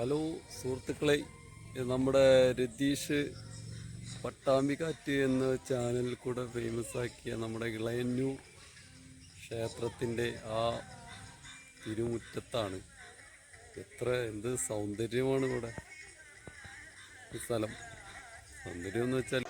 Hello സുഹൃത്തുക്കളെ നമ്മുടെ രതീഷ് പട്ടാമ്പിക്കാറ്റ് എന്ന ചാനലിൽ കൂടെ ഫേമസ് ആക്കിയ നമ്മുടെ ഇളയന്നൂർ ക്ഷേത്രത്തിന്റെ ആ തിരുമുറ്റത്താണ്. എത്ര എന്ത് സൗന്ദര്യമാണ് ഇവിടെ. സ്ഥലം. സൗന്ദര്യം എന്ന് വെച്ചാൽ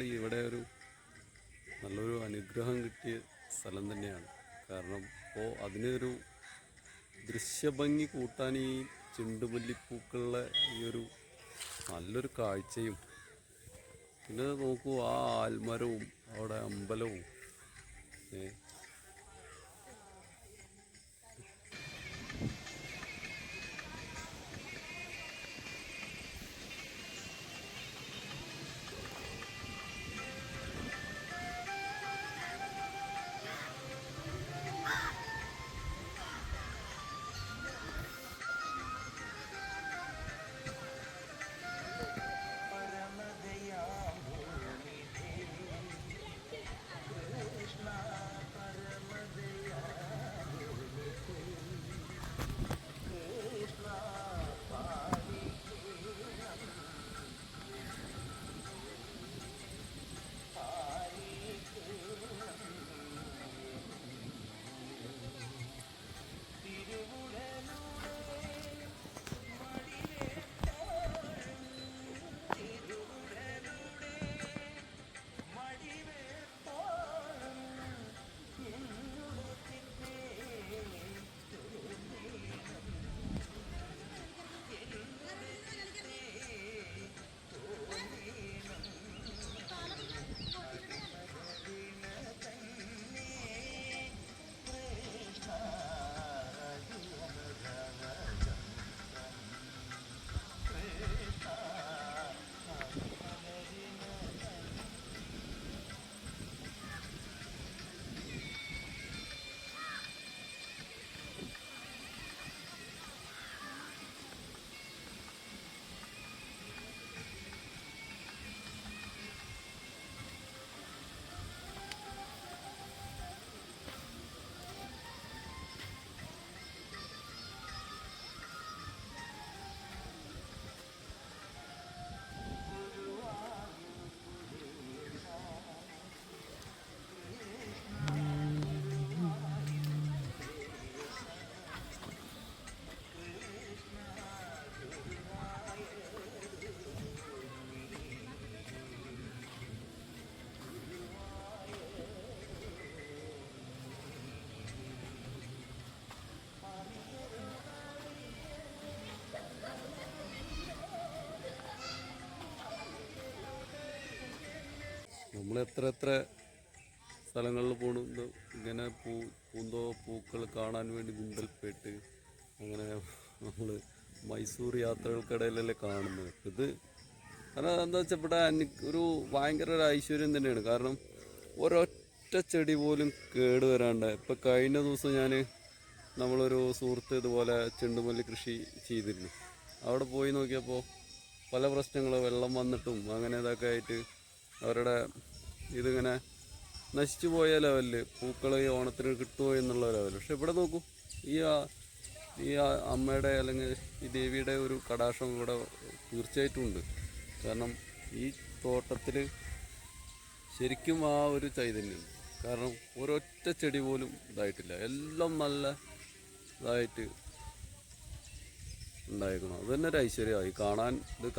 ഇവിടെ ഒരു നല്ലൊരു അനുഗ്രഹം കിട്ടിയ സ്ഥലം തന്നെയാണ്. കാരണം ഇപ്പോൾ അതിനൊരു ദൃശ്യഭംഗി കൂട്ടാൻ ഈ ചെണ്ടുമല്ലിപ്പൂക്കളുടെ ഈ ഒരു നല്ലൊരു കാഴ്ചയും പിന്നെ നോക്കൂ ആ ആൽമരവും അവിടെ അമ്പലവും നമ്മൾ എത്ര എത്ര സ്ഥലങ്ങളിൽ പോകുന്നു ഇങ്ങനെ പൂ പൂന്തോ പൂക്കൾ കാണാൻ വേണ്ടി ഗുണ്ടൽപേട്ട് അങ്ങനെ നമ്മൾ മൈസൂർ യാത്രകൾക്കിടയിലല്ലേ കാണുന്നത്. ഇത് കാരണം എന്താ വെച്ചാൽ ഇവിടെ ഒരു ഭയങ്കര ഒരു ഐശ്വര്യം തന്നെയാണ്. കാരണം ഒരൊറ്റ ചെടി പോലും കേട് വരാണ്ട്. ഇപ്പം കഴിഞ്ഞ ദിവസം ഞാൻ നമ്മളൊരു സുഹൃത്ത് ഇതുപോലെ ചെണ്ടുമല്ലി കൃഷി ചെയ്തിരുന്നു. അവിടെ പോയി നോക്കിയപ്പോൾ പല പ്രശ്നങ്ങൾ വെള്ളം വന്നിട്ടും അങ്ങനെ ഇതൊക്കെ ആയിട്ട് അവരുടെ ഇതിങ്ങനെ നശിച്ചു പോയ ലെവലിൽ പൂക്കൾ ഈ ഓണത്തിന് കിട്ടുമോ എന്നുള്ള ലെവൽ പക്ഷെ ഇവിടെ നോക്കൂ ഈ ഈ അമ്മയുടെ അല്ലെങ്കിൽ ഈ ദേവിയുടെ ഒരു കടാക്ഷം ഇവിടെ തീർച്ചയായിട്ടും ഉണ്ട്. കാരണം ഈ തോട്ടത്തിൽ ശരിക്കും ആ ഒരു ചൈതന്യം. കാരണം ഒരൊറ്റ ചെടി പോലും ഇതായിട്ടില്ല. എല്ലാം നല്ല ഇതായിട്ട് ഉണ്ടായിരിക്കണം. അത് തന്നെ ഒരു ഐശ്വര്യമായി. കാണാൻ ഇത്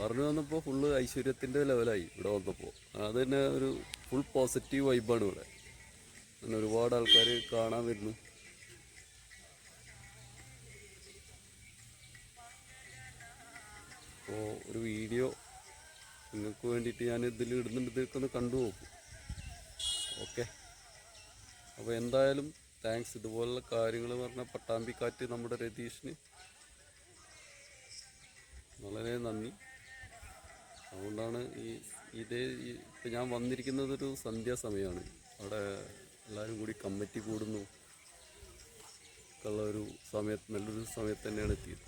പറഞ്ഞു വന്നപ്പോൾ ഫുള്ള് ഐശ്വര്യത്തിന്റെ ലെവലായി ഇവിടെ വന്നപ്പോൾ അത് തന്നെ ഒരു ഫുൾ പോസിറ്റീവ് വൈബാണ് ഇവിടെ. അങ്ങനെ ഒരുപാട് ആൾക്കാർ കാണാൻ വരുന്നു. അപ്പോൾ ഒരു വീഡിയോ നിങ്ങൾക്ക് വേണ്ടിയിട്ട് ഞാൻ ഇതിൽ ഇടുന്നുണ്ട്. ഇതൊക്കെ ഒന്ന് കണ്ടു നോക്കും. ഓക്കെ അപ്പോൾ എന്തായാലും താങ്ക്സ് ഇതുപോലുള്ള കാര്യങ്ങൾ പറഞ്ഞാൽ പട്ടാമ്പിക്കാറ്റ് നമ്മുടെ രതീഷിന് വളരെ നന്ദി. അതുകൊണ്ടാണ് ഈ ഇതേ ഇപ്പം ഞാൻ വന്നിരിക്കുന്നതൊരു സന്ധ്യാസമയമാണ് അവിടെ എല്ലാവരും കൂടി കമ്മിറ്റി കൂടുന്നു. ഉള്ള ഒരു സമയത്ത് നല്ലൊരു സമയത്ത് തന്നെയാണ് എത്തിയത്.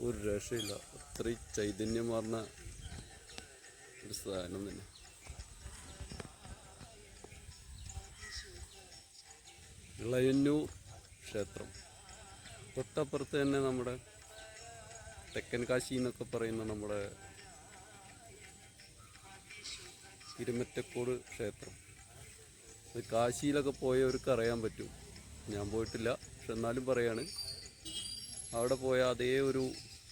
ഒരു രക്ഷയില്ല. അത്രയും ചൈതന്യമാർന്ന ഒരു സാധനം തന്നെ. ഇളയന്നൂർ ക്ഷേത്രം. തൊട്ടപ്പുറത്ത് തന്നെ നമ്മുടെ തെക്കൻ കാശി എന്നൊക്കെ പറയുന്ന നമ്മുടെ തിരുമറ്റക്കോട് ക്ഷേത്രം. അത് കാശിയിലൊക്കെ പോയവർക്ക് അറിയാൻ പറ്റും. ഞാൻ പോയിട്ടില്ല. പക്ഷെ എന്നാലും പറയാണ്. അവിടെ പോയ അതേ ഒരു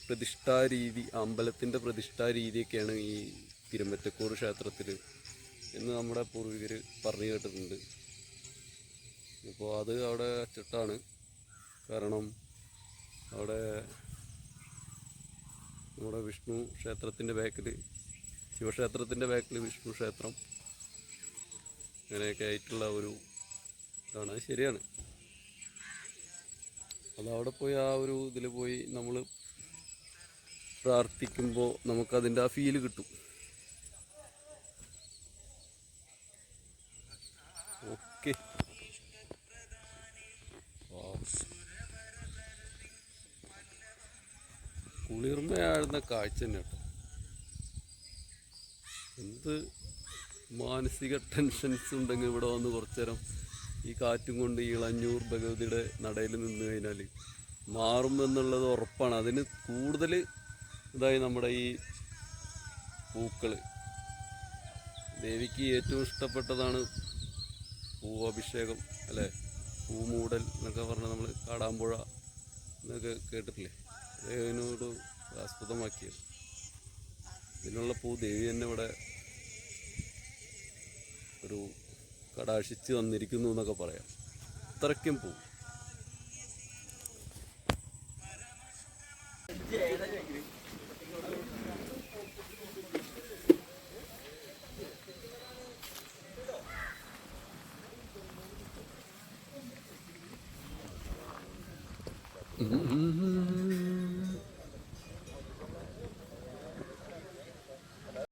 പ്രതിഷ്ഠാ രീതി അമ്പലത്തിന്റെ പ്രതിഷ്ഠാ രീതിയൊക്കെയാണ് ഈ തിരുമറ്റക്കൂർ ക്ഷേത്രത്തിൽ എന്ന് നമ്മുടെ പൂർവികർ പറഞ്ഞു കേട്ടിട്ടുണ്ട്. അപ്പോൾ അത് അവിടെ അച്ചിട്ടാണ് കാരണം അവിടെ നമ്മുടെ വിഷ്ണു ക്ഷേത്രത്തിന്റെ ബാക്കിൽ ശിവക്ഷേത്രത്തിന്റെ ബാക്കിൽ വിഷ്ണു ക്ഷേത്രം അങ്ങനെയൊക്കെ ആയിട്ടുള്ള ഒരു ഇതാണ്. ശരിയാണ്. അത് അവിടെ പോയി ആ ഒരു ഇതിൽ പോയി നമ്മൾ പ്രാർത്ഥിക്കുമ്പോൾ നമുക്കതിന്റെ ആ ഫീൽ കിട്ടും. ഓക്കെ. കുളിർമയാഴുന്ന കാഴ്ച തന്നെ എന്ത് മാനസിക ടെൻഷൻസ് ഉണ്ടെങ്കിൽ ഇവിടെ വന്ന് കുറച്ചു നേരം ഈ കാറ്റും കൊണ്ട് ഈ ഇളഞ്ഞൂർ ഭഗവതിയുടെ നടയിൽ നിന്ന് കഴിഞ്ഞാൽ മാറും എന്നുള്ളത് ഉറപ്പാണ്. അതിന് കൂടുതൽ ഇതായി നമ്മുടെ ഈ പൂക്കൾ ദേവിക്ക് ഏറ്റവും ഇഷ്ടപ്പെട്ടതാണ് പൂവഭിഷേകം അല്ലേ? പൂമൂടൽ എന്നൊക്കെ പറഞ്ഞാൽ നമ്മൾ കാടാമ്പുഴ എന്നൊക്കെ കേട്ടിട്ടില്ലേ? അതിനോട് ആസ്പദമാക്കിയത്. ഇതിനുള്ള പൂ ദേവി തന്നെ ഇവിടെ ഒരു കടാശിച്ച് വന്നിരിക്കുന്നു എന്നൊക്കെ പറയാം. അത്രയ്ക്കും പൂ.